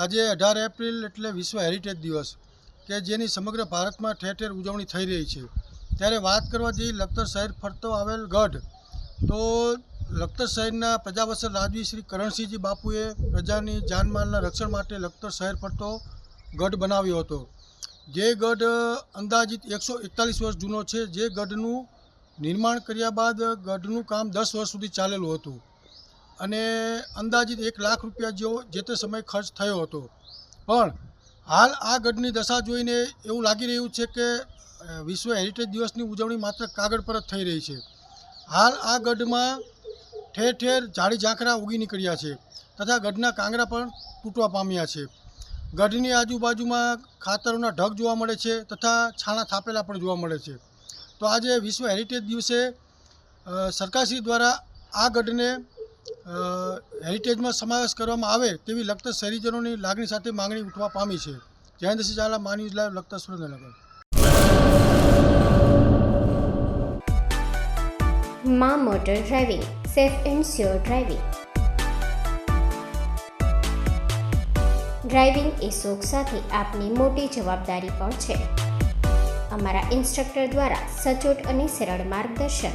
આજે અઢાર એપ્રિલ એટલે વિશ્વ હેરિટેજ દિવસ, કે જેની સમગ્ર ભારતમાં ઠેર ઠેર ઉજવણી થઈ રહી છે. ત્યારે વાત કરવા જઈએ લખતર શહેર ફરતો આવેલ ગઢ, તો લખતર શહેરના પ્રજાવસર રાજવી શ્રી કરણસિંહજી બાપુએ પ્રજાની જાનમાલના રક્ષણ માટે લખતર શહેર ફરતો ગઢ બનાવ્યો હતો. જે ગઢ અંદાજિત એકસો એકતાલીસ વર્ષ જૂનો છે. જે ગઢનું નિર્માણ કર્યા બાદ ગઢનું કામ દસ વર્ષ સુધી ચાલેલું હતું. અને અંદાજિત એક લાખ રૂપિયા જેવો જે તે સમયે ખર્ચ થયો હતો. પણ હાલ આ ગઢની દશા જોઈને એવું લાગી રહ્યું છે કે વિશ્વ હેરિટેજ દિવસની ઉજવણી માત્ર કાગળ પર જ થઈ રહી છે. હાલ આ ગઢમાં ઠેર ઠેર ઝાડી ઝાંખરા ઉગી નીકળ્યા છે તથા ગઢના કાંગરા પણ તૂટવા પામ્યા છે. ગઢની આજુબાજુમાં ખાતરોના ઢગ જોવા મળે છે તથા છાણા થાપેલા પણ જોવા મળે છે. તો આજે વિશ્વ હેરિટેજ દિવસે સરકારશ્રી દ્વારા આ ગઢને હેરિટેજમાં સમાવેશ કરવામાં આવે તેવી લખતર શહેરીજનોની લાગણી સાથે માંગણી ઉઠવા પામી છે. જયંતસિંહ ઝાલા, મા ન્યૂઝ લાઈવ લગતા સુરેન્દ્રનગર. મા motor driving, safe and sure driving. Driving એ શોખ સાથે આપની મોટી જવાબદારી પણ છે. અમારા ઇન્સ્ટ્રક્ટર દ્વારા સચોટ અને સરળ માર્ગદર્શન